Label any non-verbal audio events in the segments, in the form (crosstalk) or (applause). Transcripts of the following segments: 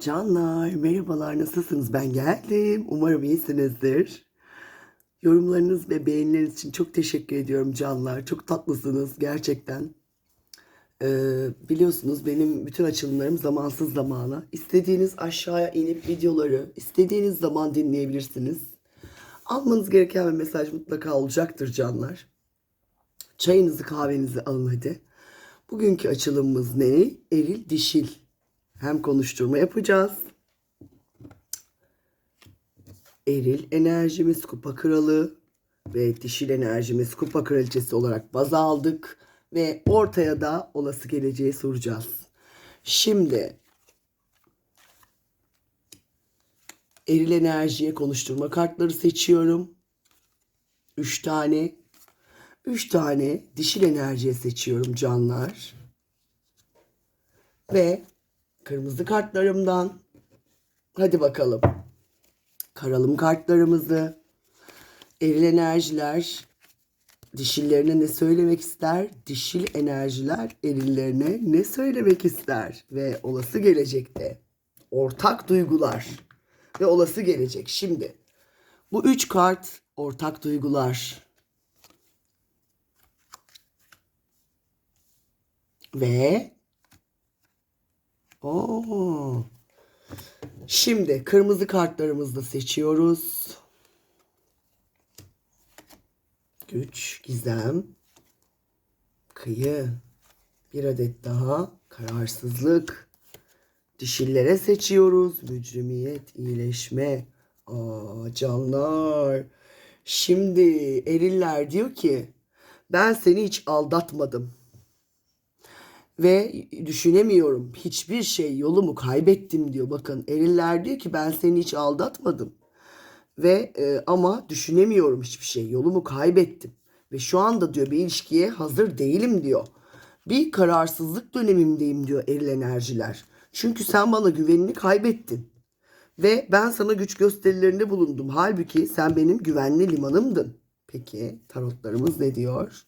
Canlar merhabalar nasılsınız ben geldim umarım iyisinizdir. Yorumlarınız ve beğenileriniz için çok teşekkür ediyorum canlar çok tatlısınız gerçekten. Ee, biliyorsunuz benim bütün açılımlarım zamansız zamana. İstediğiniz aşağıya inip videoları istediğiniz zaman dinleyebilirsiniz. Almanız gereken bir mesaj mutlaka olacaktır canlar. Çayınızı kahvenizi alın hadi. Bugünkü açılımımız ne? Eril dişil. Hem konuşturma yapacağız. Eril enerjimiz kupa kralı ve dişil enerjimiz kupa kraliçesi olarak baz aldık. Ve ortaya da olası geleceği soracağız. Şimdi eril enerjiye konuşturma kartları seçiyorum. Üç tane. Üç tane dişil enerjiye seçiyorum canlar. Ve kırmızı kartlarımdan hadi bakalım. Karalım kartlarımızı. Eril enerjiler dişillerine ne söylemek ister? Dişil enerjiler erillerine ne söylemek ister? Ve olası gelecekte ortak duygular ve olası gelecek. Şimdi bu üç kart ortak duygular ve Oo. Şimdi kırmızı kartlarımızı da seçiyoruz. Güç, gizem, kıyı. Bir adet daha kararsızlık. Dişillere seçiyoruz. Mücrimiyet, iyileşme. Aa, canlar. Şimdi eriller diyor ki ben seni hiç aldatmadım ve düşünemiyorum. Hiçbir şey yolumu kaybettim diyor. Bakın eriller diyor ki ben seni hiç aldatmadım. Ve e, ama düşünemiyorum hiçbir şey. Yolumu kaybettim. Ve şu anda diyor bir ilişkiye hazır değilim diyor. Bir kararsızlık dönemimdeyim diyor eril enerjiler. Çünkü sen bana güvenini kaybettin. Ve ben sana güç gösterilerinde bulundum. Halbuki sen benim güvenli limanımdın. Peki tarotlarımız ne diyor?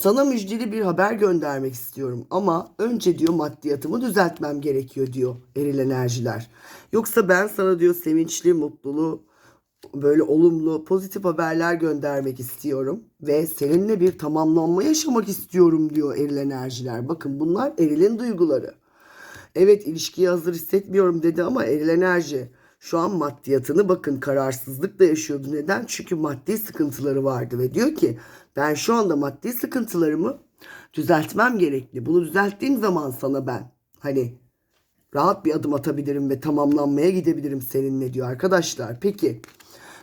Sana müjdeli bir haber göndermek istiyorum ama önce diyor maddiyatımı düzeltmem gerekiyor diyor eril enerjiler. Yoksa ben sana diyor sevinçli, mutlulu, böyle olumlu, pozitif haberler göndermek istiyorum ve seninle bir tamamlanma yaşamak istiyorum diyor eril enerjiler. Bakın bunlar erilin duyguları. Evet ilişkiye hazır hissetmiyorum dedi ama eril enerji şu an maddiyatını bakın kararsızlıkla yaşıyordu. Neden? Çünkü maddi sıkıntıları vardı ve diyor ki ben şu anda maddi sıkıntılarımı düzeltmem gerekli. Bunu düzelttiğim zaman sana ben hani rahat bir adım atabilirim ve tamamlanmaya gidebilirim seninle diyor arkadaşlar. Peki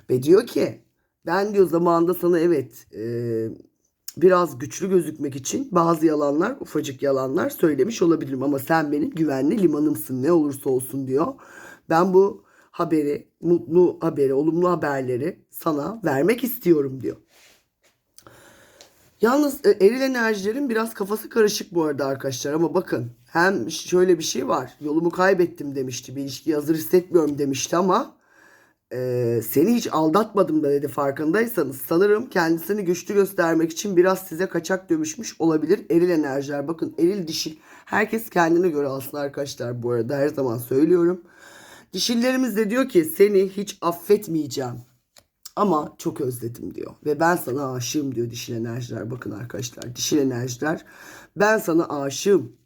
ve diyor ki ben diyor zamanında sana evet e, biraz güçlü gözükmek için bazı yalanlar ufacık yalanlar söylemiş olabilirim ama sen benim güvenli limanımsın ne olursa olsun diyor. Ben bu haberi, mutlu haberi, olumlu haberleri sana vermek istiyorum diyor. Yalnız e, eril enerjilerin biraz kafası karışık bu arada arkadaşlar ama bakın hem şöyle bir şey var yolumu kaybettim demişti bir ilişkiye hazır hissetmiyorum demişti ama e, seni hiç aldatmadım da dedi farkındaysanız. Sanırım kendisini güçlü göstermek için biraz size kaçak dövüşmüş olabilir eril enerjiler. Bakın eril dişil herkes kendine göre alsın arkadaşlar bu arada her zaman söylüyorum dişillerimiz de diyor ki seni hiç affetmeyeceğim ama çok özledim diyor. Ve ben sana aşığım diyor dişil enerjiler. Bakın arkadaşlar dişil enerjiler. Ben sana aşığım.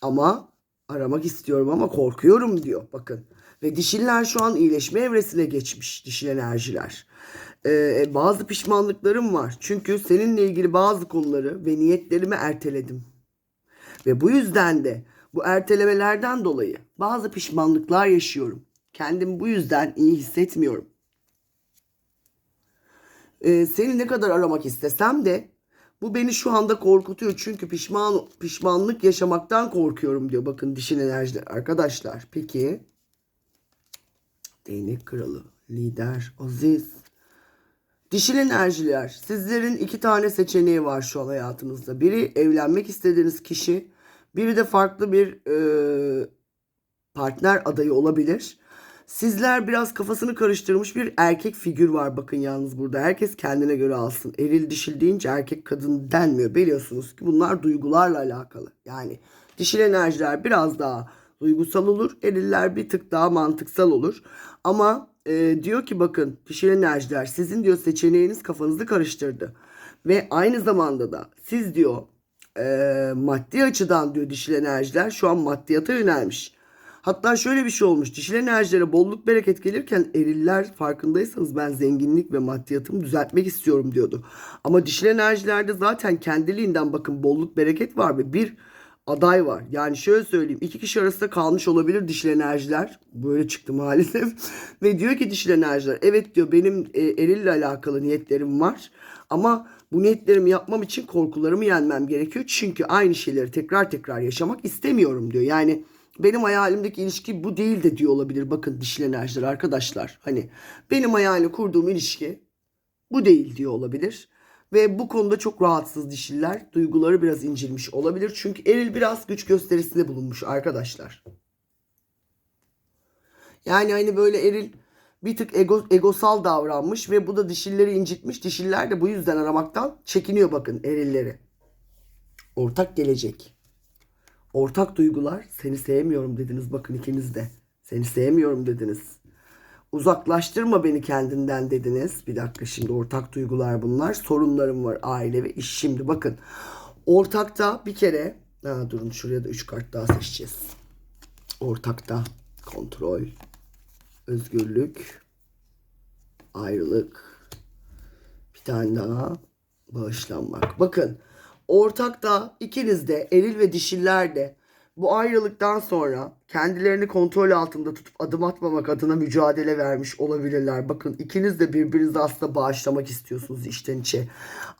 Ama aramak istiyorum ama korkuyorum diyor. Bakın. Ve dişiller şu an iyileşme evresine geçmiş dişil enerjiler. Ee, bazı pişmanlıklarım var. Çünkü seninle ilgili bazı konuları ve niyetlerimi erteledim. Ve bu yüzden de bu ertelemelerden dolayı bazı pişmanlıklar yaşıyorum. Kendimi bu yüzden iyi hissetmiyorum e, seni ne kadar aramak istesem de bu beni şu anda korkutuyor. Çünkü pişman pişmanlık yaşamaktan korkuyorum diyor. Bakın dişin enerjiler arkadaşlar. Peki değnek kralı, lider, aziz. Dişil enerjiler. Sizlerin iki tane seçeneği var şu an hayatınızda. Biri evlenmek istediğiniz kişi. Biri de farklı bir e, partner adayı olabilir. Sizler biraz kafasını karıştırmış bir erkek figür var bakın yalnız burada. Herkes kendine göre alsın. Eril dişil deyince erkek kadın denmiyor. Biliyorsunuz ki bunlar duygularla alakalı. Yani dişil enerjiler biraz daha duygusal olur. Eriller bir tık daha mantıksal olur. Ama e, diyor ki bakın dişil enerjiler sizin diyor seçeneğiniz kafanızı karıştırdı. Ve aynı zamanda da siz diyor e, maddi açıdan diyor dişil enerjiler şu an maddiyata yönelmiş. Hatta şöyle bir şey olmuş. Dişil enerjilere bolluk bereket gelirken eriller farkındaysanız ben zenginlik ve maddiyatımı düzeltmek istiyorum diyordu. Ama dişil enerjilerde zaten kendiliğinden bakın bolluk bereket var ve bir aday var. Yani şöyle söyleyeyim iki kişi arasında kalmış olabilir dişil enerjiler. Böyle çıktı maalesef. (laughs) Ve diyor ki dişil enerjiler evet diyor benim e, erille alakalı niyetlerim var. Ama bu niyetlerimi yapmam için korkularımı yenmem gerekiyor. Çünkü aynı şeyleri tekrar tekrar yaşamak istemiyorum diyor. Yani benim hayalimdeki ilişki bu değil de diyor olabilir. Bakın dişil enerjiler arkadaşlar. Hani benim hayalini kurduğum ilişki bu değil diyor olabilir. Ve bu konuda çok rahatsız dişiller. Duyguları biraz incilmiş olabilir. Çünkü eril biraz güç gösterisinde bulunmuş arkadaşlar. Yani hani böyle eril bir tık ego, egosal davranmış ve bu da dişilleri incitmiş. Dişiller de bu yüzden aramaktan çekiniyor bakın erilleri. Ortak gelecek. Ortak duygular seni sevmiyorum dediniz bakın ikiniz de. Seni sevmiyorum dediniz. Uzaklaştırma beni kendinden dediniz. Bir dakika şimdi ortak duygular bunlar. Sorunlarım var aile ve iş. Şimdi bakın ortakta bir kere ha, durun şuraya da 3 kart daha seçeceğiz. Ortakta kontrol, özgürlük, ayrılık, bir tane daha bağışlanmak. Bakın ortakta ikiniz de eril ve dişiller de bu ayrılıktan sonra kendilerini kontrol altında tutup adım atmamak adına mücadele vermiş olabilirler. Bakın ikiniz de birbirinizi aslında bağışlamak istiyorsunuz içten içe.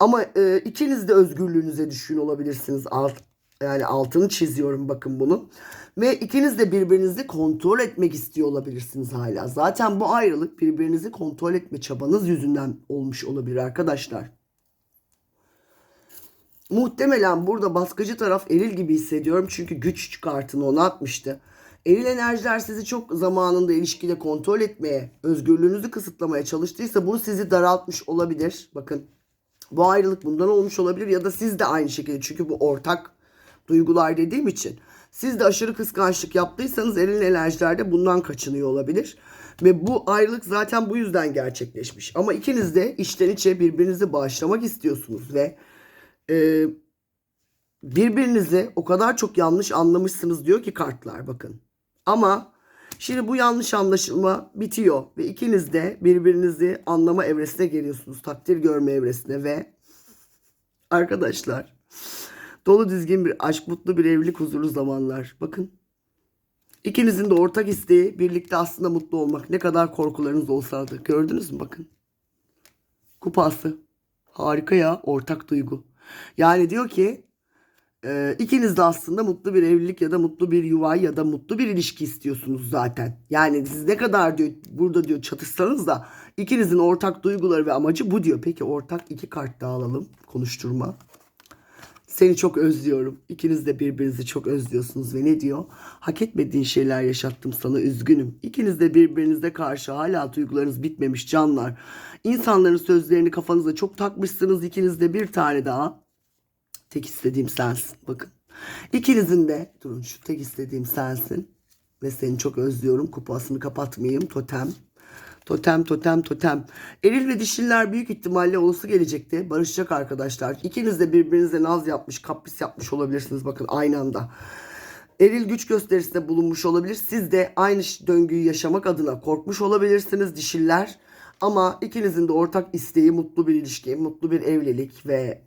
Ama e, ikiniz de özgürlüğünüze düşkün olabilirsiniz. Alt, yani altını çiziyorum bakın bunu. Ve ikiniz de birbirinizi kontrol etmek istiyor olabilirsiniz hala. Zaten bu ayrılık birbirinizi kontrol etme çabanız yüzünden olmuş olabilir arkadaşlar. Muhtemelen burada baskıcı taraf eril gibi hissediyorum. Çünkü güç kartını ona atmıştı. Eril enerjiler sizi çok zamanında ilişkide kontrol etmeye, özgürlüğünüzü kısıtlamaya çalıştıysa bu sizi daraltmış olabilir. Bakın bu ayrılık bundan olmuş olabilir ya da siz de aynı şekilde. Çünkü bu ortak duygular dediğim için. Siz de aşırı kıskançlık yaptıysanız eril enerjiler de bundan kaçınıyor olabilir. Ve bu ayrılık zaten bu yüzden gerçekleşmiş. Ama ikiniz de içten içe birbirinizi bağışlamak istiyorsunuz ve e, birbirinizi o kadar çok yanlış anlamışsınız diyor ki kartlar bakın. Ama şimdi bu yanlış anlaşılma bitiyor ve ikiniz de birbirinizi anlama evresine geliyorsunuz. Takdir görme evresine ve arkadaşlar dolu dizgin bir aşk, mutlu bir evlilik, huzurlu zamanlar. Bakın ikinizin de ortak isteği birlikte aslında mutlu olmak. Ne kadar korkularınız olsa da gördünüz mü bakın. Kupası. Harika ya ortak duygu. Yani diyor ki e, ikiniz de aslında mutlu bir evlilik ya da mutlu bir yuva ya da mutlu bir ilişki istiyorsunuz zaten. Yani siz ne kadar diyor burada diyor çatışsanız da ikinizin ortak duyguları ve amacı bu diyor. Peki ortak iki kart daha alalım konuşturma. Seni çok özlüyorum. İkiniz de birbirinizi çok özlüyorsunuz ve ne diyor? Hak etmediğin şeyler yaşattım sana üzgünüm. İkiniz de birbirinize karşı hala duygularınız bitmemiş canlar. İnsanların sözlerini kafanıza çok takmışsınız. İkiniz de bir tane daha. Tek istediğim sensin. Bakın. İkinizin de durun şu tek istediğim sensin. Ve seni çok özlüyorum. Kupasını kapatmayayım. Totem. Totem totem totem. Eril ve dişiller büyük ihtimalle olası gelecekte barışacak arkadaşlar. İkiniz de birbirinize naz yapmış, kapris yapmış olabilirsiniz bakın aynı anda. Eril güç gösterisinde bulunmuş olabilir. Siz de aynı döngüyü yaşamak adına korkmuş olabilirsiniz dişiller. Ama ikinizin de ortak isteği mutlu bir ilişki, mutlu bir evlilik ve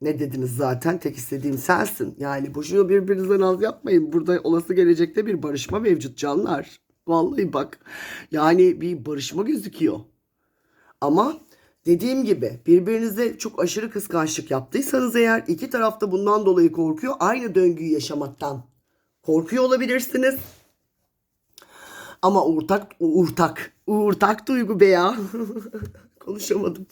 ne dediniz zaten tek istediğim sensin. Yani boşuna birbirinize naz yapmayın. Burada olası gelecekte bir barışma mevcut canlar. Vallahi bak yani bir barışma gözüküyor. Ama dediğim gibi birbirinize çok aşırı kıskançlık yaptıysanız eğer iki tarafta bundan dolayı korkuyor. Aynı döngüyü yaşamaktan korkuyor olabilirsiniz. Ama ortak, ortak, ortak duygu be ya. (laughs) Konuşamadım.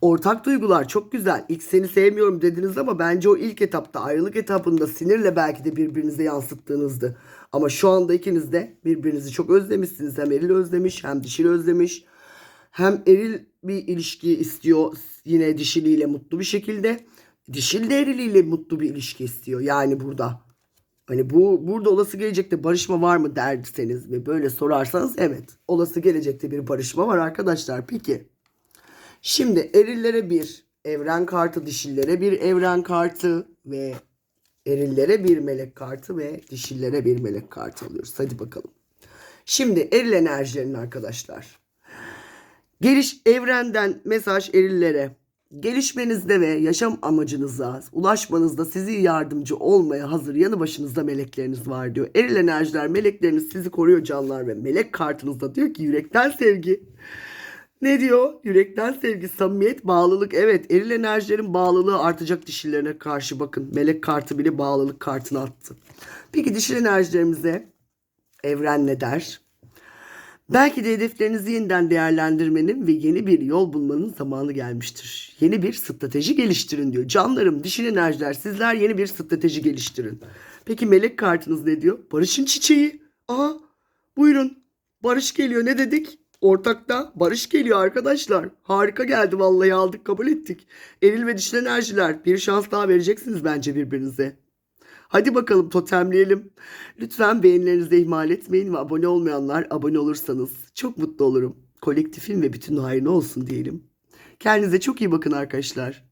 Ortak duygular çok güzel. İlk seni sevmiyorum dediniz ama bence o ilk etapta ayrılık etapında sinirle belki de birbirinize yansıttığınızdı. Ama şu anda ikiniz de birbirinizi çok özlemişsiniz. Hem eril özlemiş hem dişil özlemiş. Hem eril bir ilişki istiyor yine dişiliyle mutlu bir şekilde. Dişil de eriliyle mutlu bir ilişki istiyor. Yani burada Hani bu burada olası gelecekte barışma var mı derseniz ve böyle sorarsanız evet. Olası gelecekte bir barışma var arkadaşlar. Peki. Şimdi erillere bir evren kartı, dişillere bir evren kartı ve erillere bir melek kartı ve dişillere bir melek kartı alıyoruz. Hadi bakalım. Şimdi eril enerjilerin arkadaşlar. Geliş evrenden mesaj erillere. Gelişmenizde ve yaşam amacınıza ulaşmanızda sizi yardımcı olmaya hazır yanı başınızda melekleriniz var diyor. Eril enerjiler melekleriniz sizi koruyor canlar ve melek kartınızda diyor ki yürekten sevgi. Ne diyor? Yürekten sevgi, samimiyet, bağlılık. Evet eril enerjilerin bağlılığı artacak dişilerine karşı bakın. Melek kartı bile bağlılık kartını attı. Peki dişil enerjilerimize evren ne der? Belki de hedeflerinizi yeniden değerlendirmenin ve yeni bir yol bulmanın zamanı gelmiştir. Yeni bir strateji geliştirin diyor. Canlarım, dişil enerjiler sizler yeni bir strateji geliştirin. Peki melek kartınız ne diyor? Barış'ın çiçeği. Aha buyurun. Barış geliyor ne dedik? Ortakta barış geliyor arkadaşlar. Harika geldi vallahi aldık kabul ettik. Eril ve dişil enerjiler bir şans daha vereceksiniz bence birbirinize. Hadi bakalım totemleyelim. Lütfen beğenilerinizi ihmal etmeyin ve abone olmayanlar abone olursanız çok mutlu olurum. Kolektifin ve bütün hayrına olsun diyelim. Kendinize çok iyi bakın arkadaşlar.